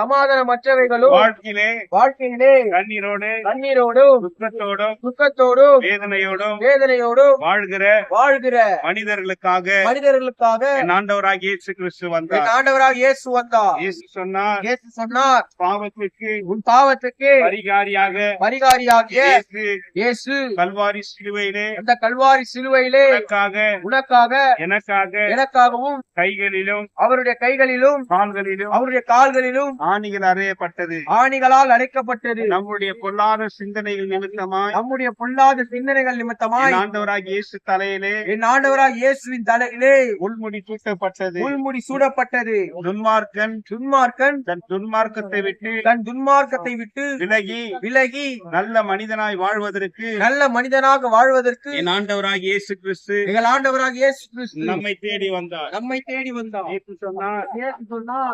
சமாதானமற்றவைகளும் வாழ்க்கையிலே வாழ்க்கையிலே கண்ணீரோடு கண்ணீரோடும் துக்கத்தோடும் துக்கத்தோடும் வேதனையோடும் வேதனையோடும் வாழ்கிற வாழ்கிற மனிதர்களுக்காக மனிதர்களுக்காக என் ஆண்டவராகிய இயேசு கிறிஸ்து வந்தார் ஆண்டவராக இயேசு வந்தார். இயேசு சொன்னார் இயேசு சொன்னார் பாவத்திற்கு உன் பாவத்துக்கு பரிகாரியாக பரிகாரியாகிய இயேசு இயேசு கல்வாரி சிலுவையிலே அந்த கல்வாரி சிலுவையிலே எனக்காக உனக்காக எனக்காக எனக்காகவும் கைகளிலும் அவருடைய கைகளிலும் கால்களிலும் அவருடைய கால்களிலும் ஆணிகள் அறையப்பட்டது. ஆணிகளால் அடைக்கப்பட்டது. நம்முடைய பொல்லாத சிந்தனைகள் நிமித்தமாய் நம்முடைய பொல்லாத சிந்தனைகள் நிமித்தமாய் என் ஆண்டவராகிய இயேசு தலையிலே என் ஆண்டவராக இயேசுவின் தலையிலே உள்முடி சூட்டப்பட்டது. உள்முடி சூடப்பட்டது. துன்மார்க்கன் துன்மார்க்கன் தன் துன்மார்க்கத்தை விட்டு தன் துன்மார்க்கத்தை விட்டு விலகி விலகி நல்ல மனிதனாய் வாழ்வதற்கு நல்ல மனிதனாக வாழ்வதற்கு என் ஆண்டவராகிய இயேசு கிறிஸ்து எங்கள் ஆண்டவராக இயேசு கிறிஸ்து நம்மை தேடி வந்தார். நம்மை தேடி வந்தார். சொன்னார் இயேசு சொன்னார்.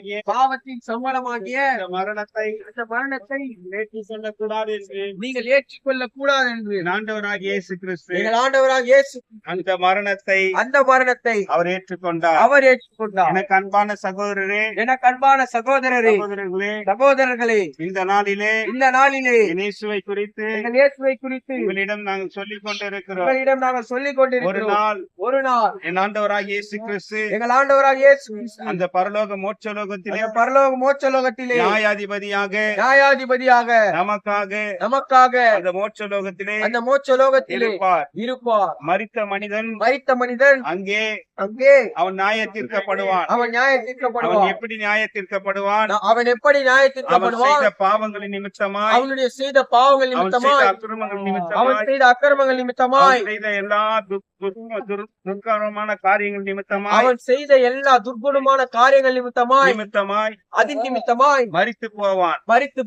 பாவத்தின் சம்பளமாகிய பாவத்தின் சம்பளமாகிய இந்த மரணத்தை இந்த மரணத்தை ஏற்றி சொல்லக்கூடாது என்று நீங்கள் ஏற்றுக்கொள்ளக் கூடாது என்று என் ஆண்டவராகிய இயேசு கிறிஸ்து எங்கள் ஆண்டவராக இயேசு அந்த மரணத்தை அந்த மரணத்தை அவர் ஏற்றுக்கொண்டார் அவர் ஏற்றுக்கொண்டார் எனக்கு அன்பான சகோதரரே எனக்கு அன்பான சகோதரரே சகோதரர்களே சகோதரர்களே இந்த நாளிலே இந்த நாளிலே இயேசுவை குறித்து எங்கள் இயேசுவை குறித்து உங்களிடம் நாங்கள் சொல்லிக் கொண்டிருக்கிறோம். உங்களிடம் நாங்கள் சொல்லிக் ஒரு கொண்டிருக்கிறோம் நாள் ஒரு நாள் என் ஆண்டவராகிய இயேசு கிறிஸ்து எங்கள் ஆண்டவராக இயேசு அந்த பரலோக மோட்சலோகத்திலே அந்த பரலோக மோட்சலோகத்திலே. நியாயாதிபதியாக. நியாயாதிபதியாக. நமக்காக. நமக்காக. அந்த மோட்சலோகத்திலே அந்த மோட்சலோகத்திலே இருப்பார். இருப்பார். மரித்த மனிதன் மரித்த மனிதன் அங்கே அங்கே அவன் நியாய தீர்க்கப்படுவான் அவன் நியாய அவன் தீர்க்கப்படுவான் எப்படி நியாய தீர்க்கப்படுவான் அவன் எப்படி நியாய அவன் தீர்க்கப்படுவான் செய்த பாவங்களின் நிமித்தமாய். அவனுடைய செய்த பாவங்கள் அவன் நிமித்தமாய். அக்கிரமங்கள் அவன் நிமித்தமாய். செய்த அக்கிரமங்கள் நிமித்தமாய். அவன் செய்த எல்லா துர்- துர்- துர்- துர்க்கரமான காரியங்கள் நிமித்தமாய். அவன் செய்த எல்லா துர்குணமான காரியங்கள் நிமித்தமாய். நிமித்தமாய் அதன் நிமித்தமாய் மரித்து போவான். மரித்து